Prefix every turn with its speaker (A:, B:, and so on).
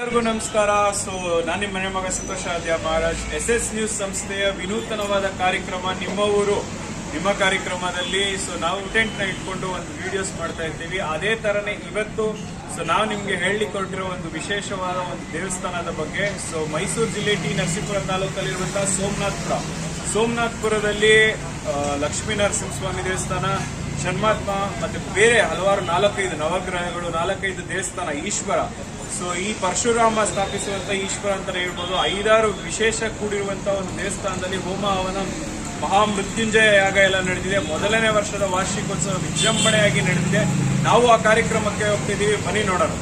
A: ನಮಸ್ಕಾರ. ಸೊ ನಾನು ನಿಮ್ಮ ಮನೆ ಮಗ Santosh Adya Maharaj. S S news ಸಂಸ್ಥೆಯ ವಿನೂತನವಾದ ಕಾರ್ಯಕ್ರಮ ನಿಮ್ಮ ಊರು. ನಿಮ್ಮ ಕಾರ್ಯಕ್ರಮದಲ್ಲಿ ಸೊ ನಾವು ಟೆಂಟ್ನ ಇಟ್ಕೊಂಡು ಒಂದು ವಿಡಿಯೋಸ್ ಮಾಡ್ತಾ ಇರ್ತೀವಿ ಅದೇ ತರನೇ ಇವತ್ತು ಸೊ ನಾವು ನಿಮ್ಗೆ ಹೇಳಿಕೊಟ್ಟಿರೋ ಒಂದು ವಿಶೇಷವಾದ ಒಂದು ದೇವಸ್ಥಾನದ ಬಗ್ಗೆ. ಸೊ ಮೈಸೂರು ಜಿಲ್ಲೆ ಟಿ ನರಸೀಪುರ ತಾಲೂಕಲ್ಲಿರುವಂತಹ ಸೋಮನಾಥ್ಪುರ. ಸೋಮನಾಥ್ಪುರದಲ್ಲಿ ಲಕ್ಷ್ಮೀ ನರಸಿಂಹಸ್ವಾಮಿ ದೇವಸ್ಥಾನ ಷಣ್ಮಾತ್ಮ ಮತ್ತೆ ಬೇರೆ ಹಲವಾರು ನಾಲ್ಕೈದು ನವಗ್ರಹಗಳು, ನಾಲ್ಕೈದು ದೇವಸ್ಥಾನ, ಈಶ್ವರ. ಸೊ ಈ ಪರಶುರಾಮ ಸ್ಥಾಪಿಸುವಂತ ಈಶ್ವರ ಅಂತ ಹೇಳ್ಬೋದು. ಐದಾರು ವಿಶೇಷ ಕೂಡಿರುವಂತ ಒಂದು ದೇವಸ್ಥಾನದಲ್ಲಿ ಹೋಮ ಹವನ, ಮಹಾಮೃತ್ಯುಂಜಯ ಯಾಗ ಎಲ್ಲ ನಡೆದಿದೆ. ಮೊದಲನೇ ವರ್ಷದ ವಾರ್ಷಿಕೋತ್ಸವ ವಿಜೃಂಭಣೆಯಾಗಿ ನಡೆದಿದೆ. ನಾವು ಆ ಕಾರ್ಯಕ್ರಮಕ್ಕೆ ಹೋಗ್ತಿದ್ದೀವಿ. ಬನ್ನಿ ನೋಡೋಣ.